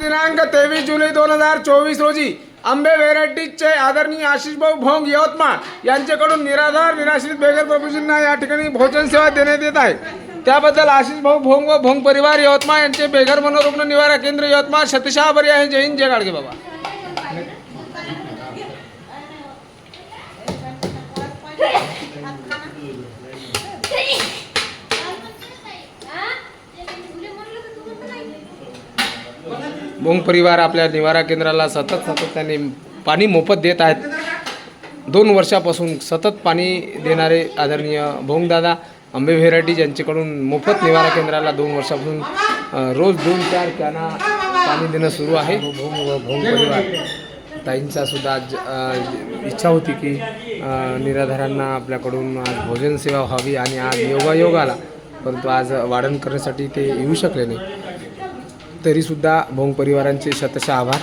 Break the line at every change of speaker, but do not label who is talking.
दिनांक तेवीस जुलै दोन हजार चोवीस रोजी आंबे व्हेरायटीजचे आदरणीय आशिषभाऊ भोंग यवतमाळ यांच्याकडून निराधार निराश्रित बेगर प्रभूजींना या ठिकाणी भोजन सेवा देण्यात येत आहे. त्याबद्दल आशिषभाऊ भोंग व भोंग परिवार यवतमाळ यांचे बेघर मनोरुग्ण निवारा केंद्र यवतमाळ सतीशाबरी आहे. जय हिंद जय गाडगे बाबा. भोंग परिवार आपल्या निवारा केंद्राला सतत सातत्याने पाणी मोफत देत आहेत. दोन वर्षापासून सतत पाणी देणारे आदरणीय भोंगदादा आंबे व्हेरायटीज यांच्याकडून मोफत निवारा केंद्राला दोन वर्षापासून रोज दोन चार कॅना पाणी देणं सुरू आहे. भोंग परिवार. ताईंचा सुद्धा आज इच्छा होती की निराधारांना आपल्याकडून आज भोजन सेवा व्हावी आणि आज योगायोग आला परंतु आज वाढण करण्यासाठी ते येऊ शकले नाही. तरीसुद्धा भोंग परिवारांचे शतशः आभार.